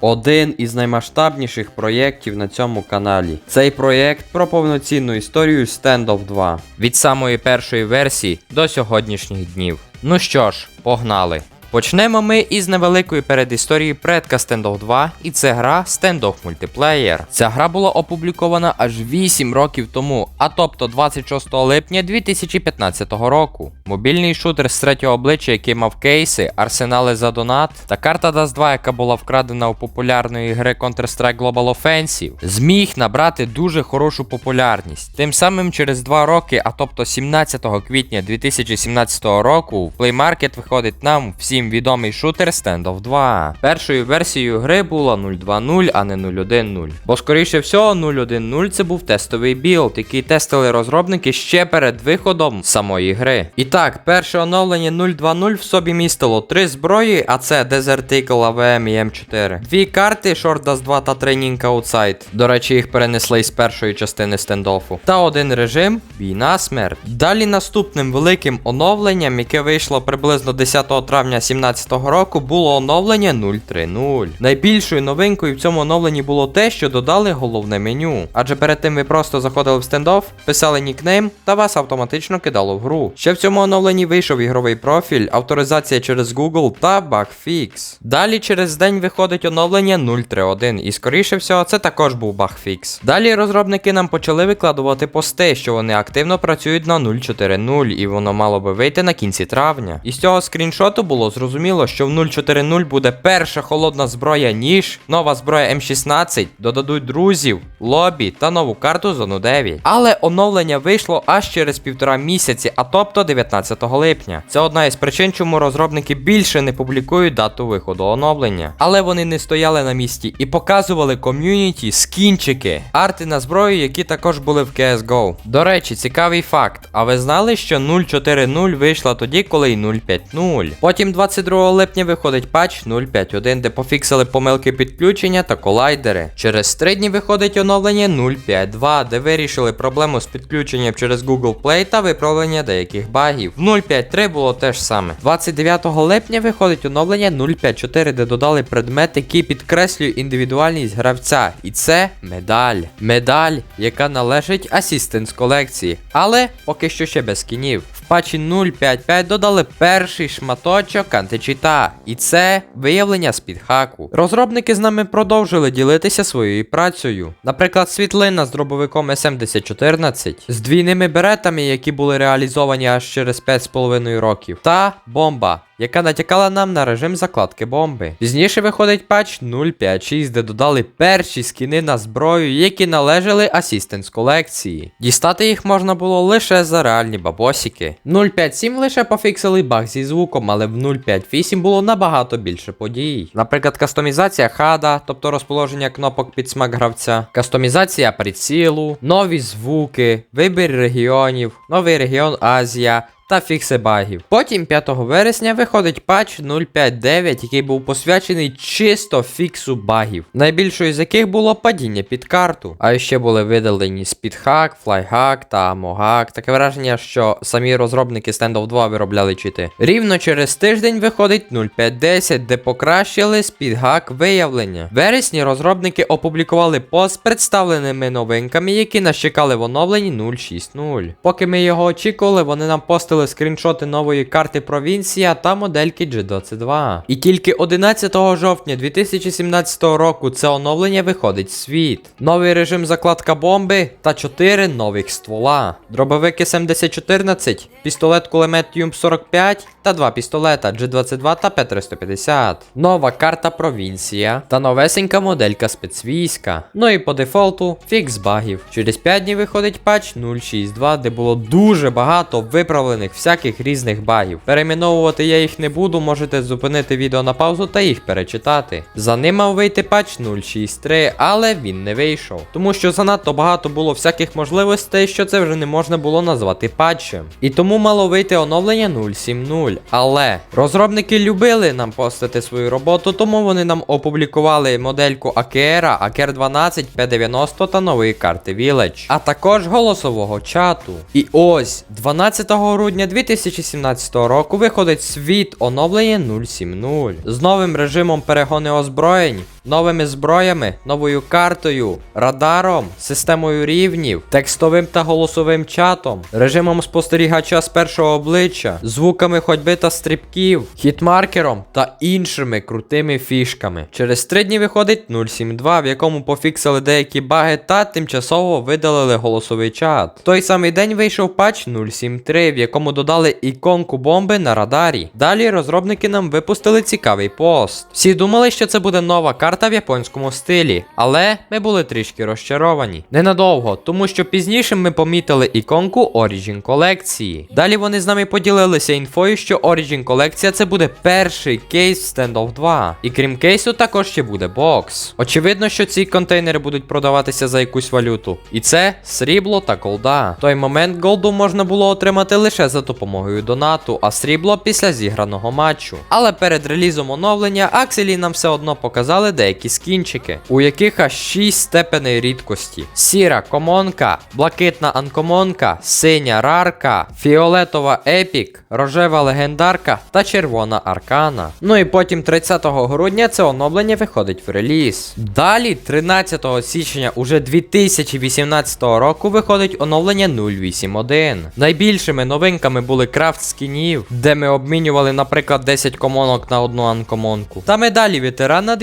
один із наймасштабніших проєктів на цьому каналі. Цей проєкт про повноцінну історію Standoff 2. Від самої першої версії до сьогоднішніх днів. Ну що ж, погнали. Почнемо ми із невеликої передісторії предка Standoff 2, і це гра Standoff Multiplayer. Ця гра була опублікована аж 8 років тому, а тобто 26 липня 2015 року. Мобільний шутер з третього обличчя, який мав кейси, арсенали за донат, та карта Dust 2, яка була вкрадена у популярної гри Counter-Strike Global Offensive, зміг набрати дуже хорошу популярність. Тим самим через 2 роки, а тобто 17 квітня 2017 року, в Play Market виходить нам всім відомий шутер Standoff 2. Першою версією гри була 0.2.0, а не 0.1.0. Бо скоріше всього 0.1.0 це був тестовий білд, який тестили розробники ще перед виходом самої гри. І так, перше оновлення 0.2.0 в собі містило три зброї, а це Desert Eagle, AVM і М4. Дві карти Short Dust 2 та Training Outside. До речі, їх перенесли із першої частини стендофу. Та один режим бій на смерть. Далі наступним великим оновленням, яке вийшло приблизно 10 травня 2017 року, було оновлення 0.3.0. Найбільшою новинкою в цьому оновленні було те, що додали головне меню. Адже перед тим ви просто заходили в стендоф, писали нікнейм та вас автоматично кидало в гру. Ще в цьому оновленні вийшов ігровий профіль, авторизація через Google та багфікс. Далі через день виходить оновлення 0.3.1, і скоріше всього це також був багфікс. Далі розробники нам почали викладувати пости, що вони активно працюють на 0.4.0, і воно мало би вийти на кінці травня. І з цього скріншоту було зрозуміло, що в 0.4.0 буде перша холодна зброя ніж, нова зброя М16, додадуть друзів, лобі та нову карту зону 9. Але оновлення вийшло аж через півтора місяці, а тобто 19 липня. Це одна із причин, чому розробники більше не публікують дату виходу оновлення. Але вони не стояли на місці і показували ком'юніті скінчики, арти на зброю, які також були в CSGO. До речі, цікавий факт. А ви знали, що 0.4.0 вийшла тоді, коли й 0.5.0. Потім 22 липня виходить патч 0.5.1, де пофіксили помилки підключення та колайдери. Через 3 дні виходить оновлення 0.5.2, де вирішили проблему з підключенням через Google Play та виправлення деяких багів. В 0.5.3 було те ж саме. 29 липня виходить оновлення 0.5.4, де додали предмет, який підкреслює індивідуальність гравця. І це медаль. Медаль, яка належить асістенс колекції. Але поки що ще без скінів. В патчі 0.5.5 додали перший шматочок античіта. І це виявлення з-під хаку. Розробники з нами продовжили ділитися своєю працею. Наприклад, світлина з дробовиком SM1014, з двійними беретами, які були реалізовані аж через 5,5 років, та бомба. Яка натякала нам на режим закладки бомби. Пізніше виходить патч 0.5.6, де додали перші скіни на зброю, які належали асістенс колекції. Дістати їх можна було лише за реальні бабосики. 0.5.7 лише пофіксили баг зі звуком, але в 0.5.8 було набагато більше подій. Наприклад, кастомізація хада, тобто розположення кнопок під смак гравця, кастомізація прицілу, нові звуки, вибір регіонів, новий регіон Азія та фікси багів. Потім 5 вересня виходить патч 0.5.9, який був посвячений чисто фіксу багів, найбільшою з яких було падіння під карту. А ще були видалені спідхак, флайхак та амогак. Таке враження, що самі розробники Standoff 2 виробляли чити. Рівно через тиждень виходить 0.5.10, де покращили спідгак виявлення. Вересні розробники опублікували пост з представленими новинками, які нас чекали в оновленні 0.6.0. Поки ми його очікували, вони нам постили скріншоти нової карти провінція та модельки G22. І тільки 11 жовтня 2017 року це оновлення виходить в світ. Новий режим закладка бомби та 4 нових ствола. Дробовик SM1014, пістолет кулемет Юмп 45 та два пістолета G22 та П350. Нова карта провінція та новесенька моделька спецвійська. Ну і по дефолту фікс багів. Через 5 днів виходить патч 062, де було дуже багато виправлених всяких різних багів. Перейменовувати я їх не буду, можете зупинити відео на паузу та їх перечитати. За ним мав вийти патч 063, але він не вийшов. Тому що занадто багато було всяких можливостей, що це вже не можна було назвати патчем. І тому мало вийти оновлення 070. Але розробники любили нам постати свою роботу, тому вони нам опублікували модельку AKR, AKR 12, P90 та нової карти Village, а також голосового чату. І ось 12 грудня 2017 року виходить світ оновлення 070 з новим режимом перегони озброєнь, новими зброями, новою картою, радаром, системою рівнів, текстовим та голосовим чатом, режимом спостерігача з першого обличчя, звуками ходьби та стрибків, хітмаркером та іншими крутими фішками. Через три дні виходить 072, в якому пофіксили деякі баги та тимчасово видалили голосовий чат. В той самий день вийшов патч 073, в якому додали іконку бомби на радарі. Далі розробники нам випустили цікавий пост. Всі думали, що це буде нова карта в японському стилі, але ми були трішки розчаровані. Ненадовго, тому що пізніше ми помітили іконку Origin колекції. Далі вони з нами поділилися інфою, що Origin колекція це буде перший кейс в Standoff 2. І крім кейсу, також ще буде бокс. Очевидно, що ці контейнери будуть продаватися за якусь валюту. І це срібло та голда. В той момент голду можна було отримати лише за допомогою донату, а срібло після зіграного матчу. Але перед релізом оновлення Акселі нам все одно показали деякі скінчики, у яких аж 6 степеней рідкості: сіра комонка, блакитна анкомонка, синя рарка, фіолетова епік, рожева легендарка та червона аркана. Ну і потім 30 грудня це оновлення виходить в реліз. Далі, 13 січня уже 2018 року виходить оновлення 081. Найбільшими новинками були крафт скінів, де ми обмінювали, наприклад, 10 комонок на одну анкомонку. Та медалі ветерана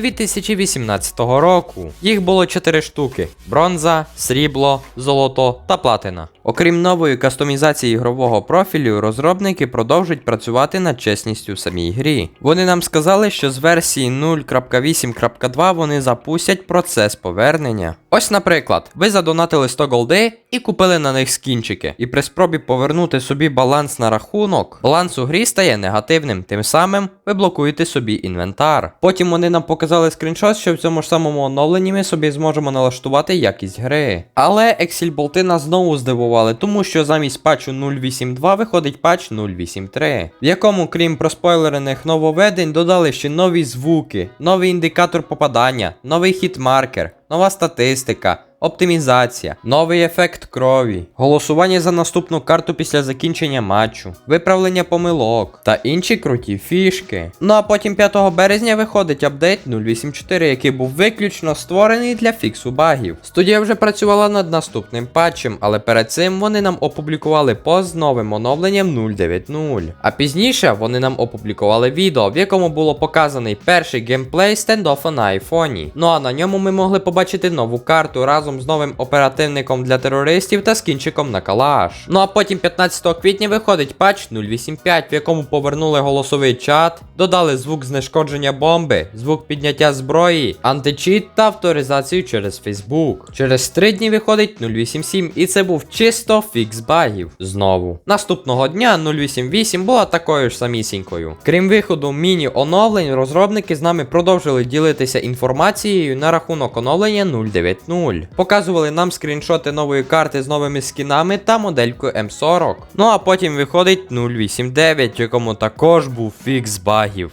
2018 року. Їх було 4 штуки: бронза, срібло, золото та платина. Окрім нової кастомізації ігрового профілю, розробники продовжують працювати над чесністю в самій грі. Вони нам сказали, що з версії 0.8.2 вони запустять процес повернення. Ось, наприклад, ви задонатили 100 голди і купили на них скінчики. І при спробі повернути собі баланс на рахунок, баланс у грі стає негативним, тим самим ви блокуєте собі інвентар. Потім вони нам показали скріншот, що в цьому ж самому оновленні ми собі зможемо налаштувати якість гри. Але Excel болти нас знову здивували, тому що замість патчу 0.8.2 виходить патч 0.8.3, в якому, крім проспойлерених нововведень, додали ще нові звуки, новий індикатор попадання, новий хітмаркер, нова статистика. Оптимізація, новий ефект крові, голосування за наступну карту після закінчення матчу, виправлення помилок та інші круті фішки. Ну а потім 5 березня виходить апдейт 084, який був виключно створений для фіксу багів. Студія вже працювала над наступним патчем, але перед цим вони нам опублікували пост з новим оновленням 090. А пізніше вони нам опублікували відео, в якому було показаний перший геймплей стендофа на айфоні. Ну а на ньому ми могли побачити нову карту разом з новим оперативником для терористів та скінчиком на калаш. Ну а потім 15 квітня виходить патч 085, в якому повернули голосовий чат, додали звук знешкодження бомби, звук підняття зброї, античіт та авторизацію через Facebook. Через 3 дні виходить 087, і це був чисто фікс багів. Знову. Наступного дня 088 була такою ж самісінькою. Крім виходу міні-оновлень, розробники з нами продовжили ділитися інформацією на рахунок оновлення 090. Показували нам скріншоти нової карти з новими скінами та моделькою М40. Ну а потім виходить 089, в якому також був фікс багів.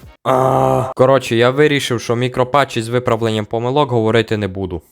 Коротше, я вирішив, що мікропатчі з виправленням помилок говорити не буду.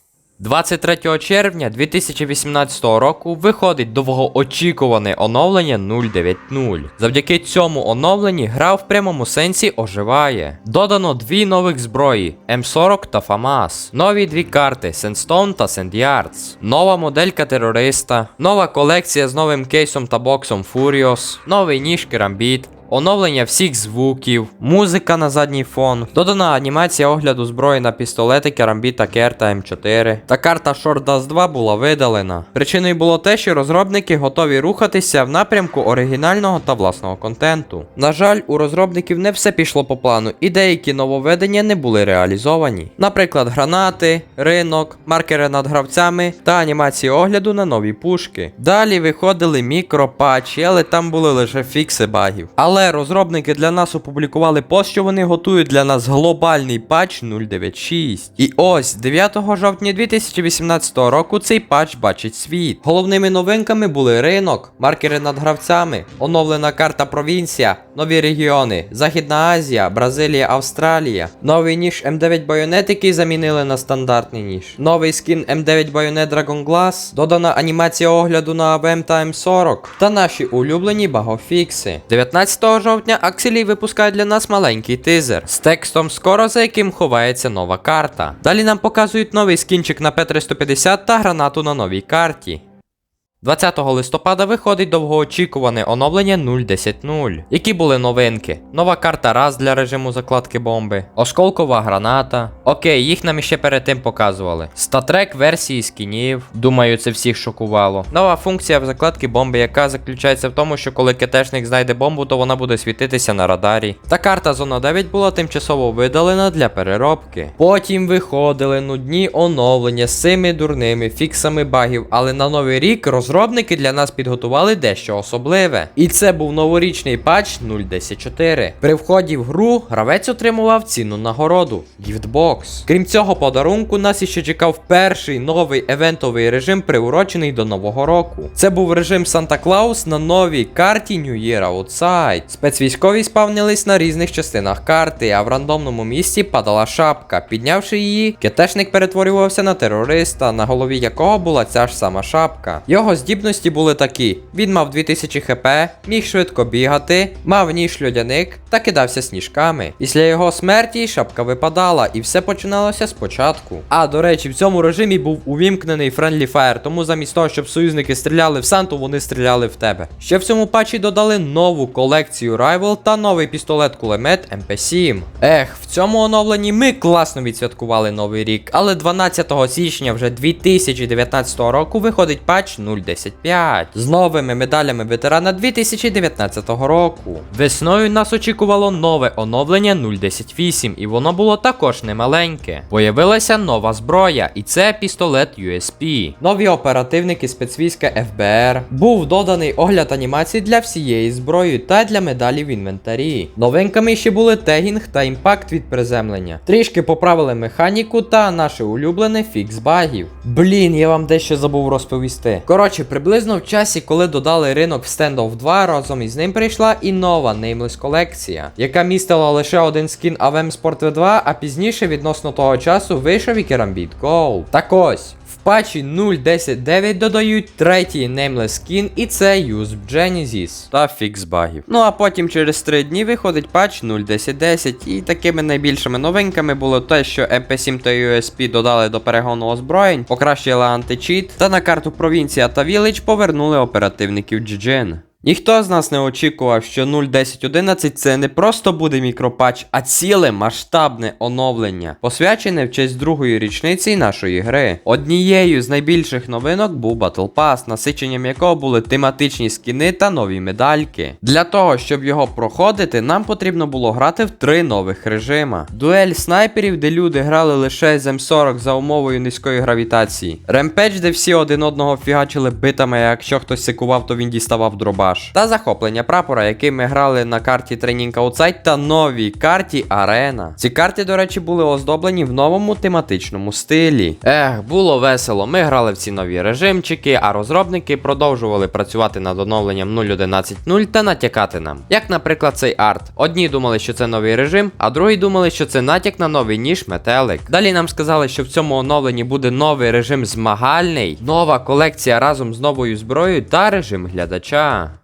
23 червня 2018 року виходить довгоочікуване оновлення 090. Завдяки цьому оновленні гра в прямому сенсі оживає. Додано дві нових зброї М40 та FAMAS, нові дві карти Sandstone та Sand Yards, нова моделька терориста, нова колекція з новим кейсом та боксом Furious, новий ніж Керамбіт, Оновлення всіх звуків, музика на задній фон, додана анімація огляду зброї на пістолети Керамбі та Кер та М4. Та карта Short Dust 2 була видалена. Причиною було те, що розробники готові рухатися в напрямку оригінального та власного контенту. На жаль, у розробників не все пішло по плану, і деякі нововведення не були реалізовані. Наприклад, гранати, ринок, маркери над гравцями та анімації огляду на нові пушки. Далі виходили мікропатчі, але там були лише фікси багів. Але розробники для нас опублікували пост, що вони готують для нас глобальний патч 096. І ось 9 жовтня 2018 року цей патч бачить світ. Головними новинками були ринок, маркери над гравцями, оновлена карта провінція, нові регіони, Західна Азія, Бразилія, Австралія, новий ніж М9 байонет, який замінили на стандартний ніж, новий скін М9 байонет Dragon Glass, додана анімація огляду на АВМ та М40 та наші улюблені багофікси. 19 16 жовтня Акселій випускає для нас маленький тизер з текстом скоро за яким ховається нова карта. Далі нам показують новий скінчик на П350 та гранату на новій карті. 20 листопада виходить довгоочікуване оновлення 0.10.0. Які були новинки? Нова карта раз для режиму закладки бомби, осколкова граната. Окей, їх нам іще перед тим показували. Статрек версії скінів. Думаю, це всіх шокувало. Нова функція в закладці бомби, яка заключається в тому, що коли КТшник знайде бомбу, то вона буде світитися на радарі. Та карта Зона 9 була тимчасово видалена для переробки. Потім виходили нудні оновлення з цими дурними фіксами багів, але на новий рік розробники для нас підготували дещо особливе. І це був новорічний патч 0.10.4. При вході в гру гравець отримував цінну нагороду гіфтбокс. Крім цього подарунку, нас іще чекав перший новий евентовий режим, приурочений до нового року. Це був режим Санта Клаус на новій карті New Year Outside. Спецвійськові спавнились на різних частинах карти, а в рандомному місці падала шапка. Піднявши її, кетешник перетворювався на терориста, на голові якого була ця ж сама шапка. Його здібності були такі: він мав 2000 хп, міг швидко бігати, мав ніж льодяник та кидався сніжками. Після його смерті шапка випадала, і все починалося спочатку. А до речі, в цьому режимі був увімкнений Friendly Fire, тому замість того, щоб союзники стріляли в Санту, вони стріляли в тебе. Ще в цьому патчі додали нову колекцію Rival та новий пістолет-кулемет MP7. Ех, в цьому оновленні ми класно відсвяткували новий рік, але 12 січня вже 2019 року виходить патч 0.10.5 з новими медалями ветерана 2019 року. Весною нас очікувало нове оновлення 0.10.8, і воно було також немаленьке. Появилася нова зброя, і це пістолет USP. Нові оперативники спецвійська ФБР. Був доданий огляд анімацій для всієї зброї та для медалів в інвентарі. Новинками ще були тегінг та імпакт від приземлення. Трішки поправили механіку та наше улюблене фікс багів. Блін, я вам дещо забув розповісти. Коротше, приблизно в часі, коли додали ринок в Standoff 2, разом із ним прийшла і нова Nameless колекція, яка містила лише один скін AVM Sport V2, а пізніше відносно того часу вийшов і Керамбіт Gold. Так ось. Патчі 0.10.9 додають третій Nameless скін, і це Use Genesis та фікс багів. Ну а потім через 3 дні виходить патч 0.10.10, і такими найбільшими новинками було те, що MP7 та USP додали до перегону озброєнь, покращили античіт, та на карту провінція та Village повернули оперативників GGN. Ніхто з нас не очікував, що 0.10.11 це не просто буде мікропатч, а ціле масштабне оновлення, посвячене в честь другої річниці нашої гри. Однією з найбільших новинок був Battle Pass, насиченням якого були тематичні скіни та нові медальки. Для того, щоб його проходити, нам потрібно було грати в три нових режима: дуель снайперів, де люди грали лише з М40 за умовою низької гравітації, ремпедж, де всі один одного фігачили битами, а якщо хтось секував, то він діставав дроба та захоплення прапора, який ми грали на карті Training Outside та новій карті Арена. Ці карти, до речі, були оздоблені в новому тематичному стилі. Ех, було весело. Ми грали в ці нові режимчики, а розробники продовжували працювати над оновленням 0.11.0 та натякати нам. Як, наприклад, цей арт. Одні думали, що це новий режим, а другі думали, що це натяк на новий ніж метелик. Далі нам сказали, що в цьому оновленні буде новий режим змагальний, нова колекція разом з новою зброєю та режим глядача.